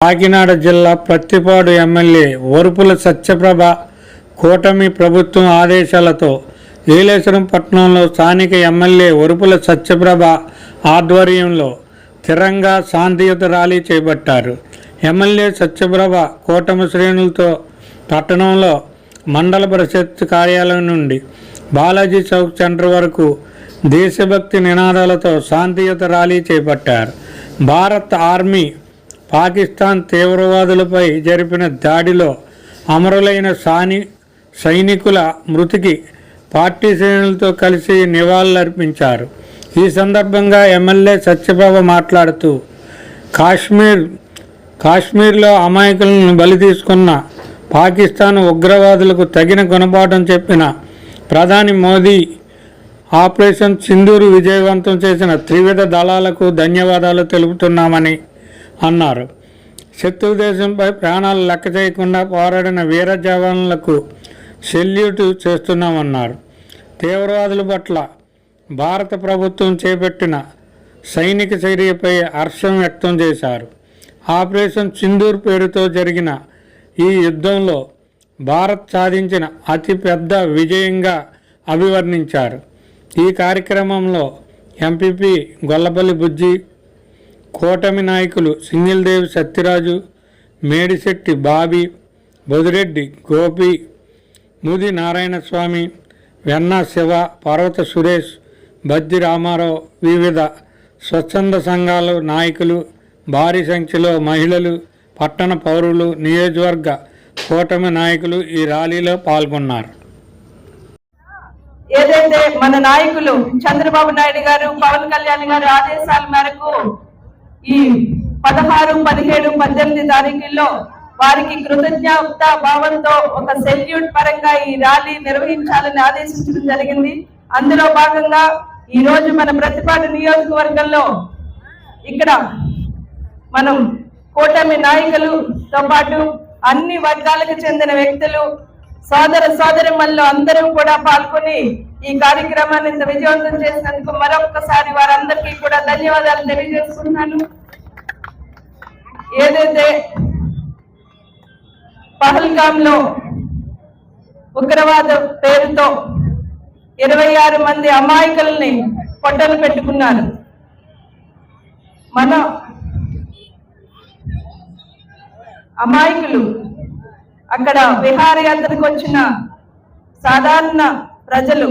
కాకినాడ జిల్లా ప్రత్తిపాడు ఎమ్మెల్యే వరుపుల సత్యప్రభ కూటమి ప్రభుత్వం ఆదేశాలతో ఏలేశ్వరం పట్టణంలో స్థానిక ఎమ్మెల్యే వరుపుల సత్యప్రభ ఆధ్వర్యంలో తిరంగా శాంతియుత ర్యాలీ చేపట్టారు. ఎమ్మెల్యే సత్యప్రభ కూటమి శ్రేణులతో పట్టణంలో మండల పరిషత్ కార్యాలయం నుండి బాలాజీ చౌక్ సెంటర్ వరకు దేశభక్తి నినాదాలతో శాంతియుత ర్యాలీ చేపట్టారు. భారత్ ఆర్మీ పాకిస్తాన్ తీవ్రవాదులపై జరిపిన దాడిలో అమరులైన సాని సైనికుల మృతికి పార్టీ శ్రేణులతో కలిసి నివాళులర్పించారు. ఈ సందర్భంగా ఎమ్మెల్యే సత్యబాబు మాట్లాడుతూ కాశ్మీర్ కాశ్మీర్లో అమాయకులను బలి తీసుకున్న పాకిస్తాన్ ఉగ్రవాదులకు తగిన గుణపాఠం చెప్పిన ప్రధాని మోదీ ఆపరేషన్ సింధూరు విజయవంతం చేసిన త్రివిధ దళాలకు ధన్యవాదాలు తెలుపుతున్నామని అన్నారు. శత్రు దేశంపై ప్రాణాలు లెక్క చేయకుండా పోరాడిన వీర జవాన్లకు సెల్యూట్ చేస్తున్నామన్నారు. తీవ్రవాదుల పట్ల భారత ప్రభుత్వం చేపట్టిన సైనిక చర్యపై హర్షం వ్యక్తం చేశారు. ఆపరేషన్ సింధూర్ పేరుతో జరిగిన ఈ యుద్ధంలో భారత్ సాధించిన అతిపెద్ద విజయంగా అభివర్ణించారు. ఈ కార్యక్రమంలో ఎంపీపీ గొల్లపల్లి బుజ్జి కూటమి నాయకులు సింగిల్దేవి సత్యరాజు మేడిశెట్టి బాబీ బొదిరెడ్డి గోపి ముది నారాయణస్వామి వెన్న శివ పర్వత సురేష్ బద్ది రామారావు వివిధ స్వచ్ఛంద సంఘాల నాయకులు భారీ సంఖ్యలో మహిళలు పట్టణ పౌరులు నియోజకవర్గ కూటమి నాయకులు ఈ ర్యాలీలో పాల్గొన్నారు. ఏదైతే మన నాయకులు చంద్రబాబు నాయుడు గారు పవన్ కళ్యాణ్ గారు ఆదేశాల మేరకు ఈ పదహారు పదిహేడు పద్దెనిమిది తారీఖుల్లో వారికి కృతజ్ఞత భావంతో ఒక సెల్యూట్ పరంగా ఈ ర్యాలీ నిర్వహించాలని ఆదేశించడం జరిగింది. అందులో భాగంగా ఈ రోజు మన ప్రతిపాటు నియోజకవర్గంలో ఇక్కడ మనం కూటమి నాయకులతో పాటు అన్ని వర్గాలకు చెందిన వ్యక్తులు సోదర సోదరిమల్లు అందరూ కూడా పాల్గొని ఈ కార్యక్రమాన్ని ఇంత విజయవంతం చేసినందుకు మరొకసారి వారందరికీ కూడా ధన్యవాదాలు తెలియజేసుకుంటున్నాను. ఏదైతే పహల్గామ్లో ఉగ్రవాద పేరుతో ఇరవై ఆరు మంది అమాయకుల్ని పొట్టలు పెట్టుకున్నారు. మన అమాయకులు అక్కడ విహారయాత్రకు వచ్చిన సాధారణ ప్రజలు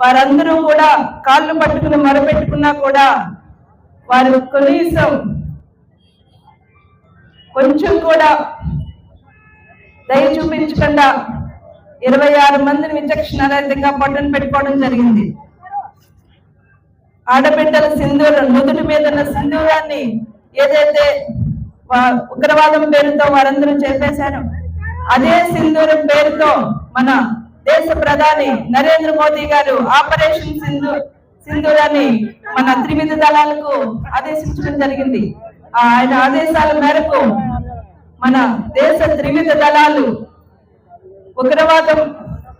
వారందరూ కూడా కాళ్ళు పట్టుకుని మొరపెట్టుకున్నా కూడా వారు కనీసం కొంచెం కూడా దయ చూపించకుండా ఇరవై ఆరు మందిని విచక్షణారహితంగా పొట్టను పెట్టుకోవడం జరిగింది. ఆడబిడ్డల సింధూరం నుదుటి మీద ఉన్న సింధూరాన్ని ఏదైతే ఉగ్రవాదం పేరుతో వారందరూ చేపేశారు అదే సింధూరం పేరుతో మన దేశ ప్రధాని నరేంద్ర మోదీ గారు ఆపరేషన్ సింధు సింధూరాన్ని మన త్రివిధ దళాలకు ఆదేశించడం జరిగింది. ఆయన ఆదేశాల మేరకు మన దేశ త్రివిధ దళాలు ఉగ్రవాదం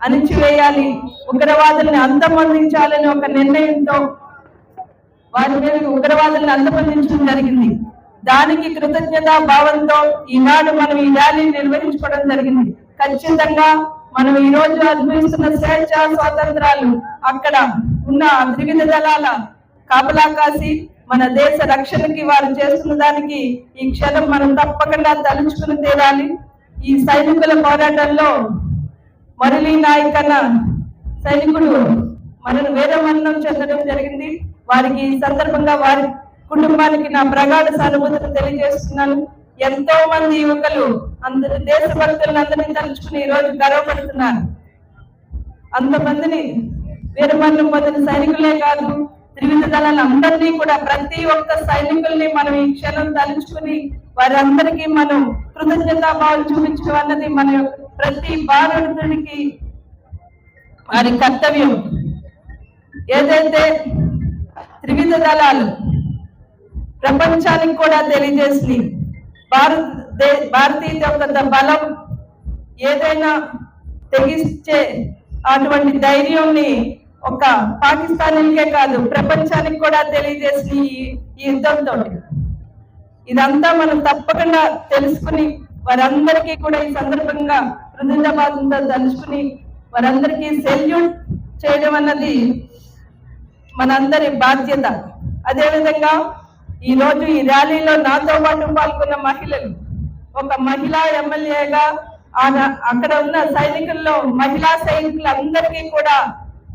అణిచివేయాలి ఉగ్రవాదుల్ని అంతమొందించాలని ఒక నిర్ణయంతో వారి మీద ఉగ్రవాదులను అందమందించడం జరిగింది. దానికి కృతజ్ఞత భావంతో ఈనాడు మనం ఈ ర్యాలీ నిర్వహించుకోవడం జరిగింది. ఖచ్చితంగా మనం ఈ రోజు అనుభవిస్తున్న స్వేచ్ఛ స్వాతంత్రాలు అక్కడ ఉన్న త్రివిధ దళాల కాపలా కాసి మన దేశ రక్షణకి వారు చేస్తున్న దానికి ఈ క్షణం మనం తప్పకుండా తలుచుకుని తీరాలి ఈ సైనికుల పోరాటంలో మురళీ నాయక్ అన్న సైనికుడు మనను వీరమరణం చెందడం జరిగింది. వారికి ఈ సందర్భంగా వారి కుటుంబానికి నా ప్రగాఢ సానుభూతిని తెలియజేస్తున్నాను. ఎంతో మంది యువకులు అందరి దేశభక్తులను అందరినీ తలుచుకుని ఈ రోజు గర్వపడుతున్నారు. అంతమందిని వీరమరణం పొందిన సైనికులే కాదు త్రివిధ దళాలు కూడా ప్రతి ఒక్క సైనికుల్ని మనం ఈ క్షణం తలుచుకుని వారందరికీ మనం కృతజ్ఞతాభావం చూపించడం అన్నది మన ప్రతి భారతుడికి వారి కర్తవ్యం. ఏదైతే త్రివిధ దళాలు ప్రపంచానికి కూడా తెలియజేసి భారత భారతీయుల యొక్క బలం ఏదైనా తెగించే అటువంటి ధైర్యంని ఒక పాకిస్తానీకే కాదు ప్రపంచానికి కూడా తెలియజేసిన ఈ యుద్ధంతో. ఇదంతా మనం తప్పకుండా తెలుసుకుని వారందరికీ కూడా ఈ సందర్భంగా కృతజ్ఞతతో తలుచుకుని వారందరికీ సెల్యూట్ చేయడం అన్నది మనందరి బాధ్యత. అదేవిధంగా ఈ రోజు ఈ ర్యాలీలో నాతో పాటు పాల్గొన్న మహిళలు. ఒక మహిళా ఎమ్మెల్యేగా ఆ అక్కడ ఉన్న సైనికుల్లో మహిళా సైనికులందరికీ కూడా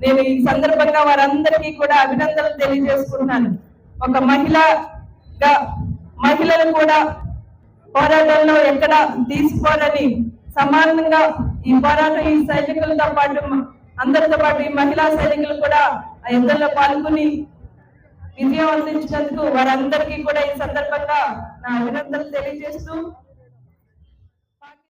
నేను ఈ సందర్భంగా వారందరికీ కూడా అభినందనలు తెలియజేసుకుంటున్నాను. ఒక మహిళగా మహిళలు కూడా పోరాటంలో ఎక్కడ తీసుకోరని సమానంగా ఈ పోరాటం ఈ సైనికులతో పాటు అందరితో పాటు ఈ మహిళా సైనికులు కూడా ఆ యుద్ధంలో పాల్గొని విజయం అందించినందుకు వారందరికీ కూడా ఈ సందర్భంగా నా అభినందనలు తెలియజేస్తూ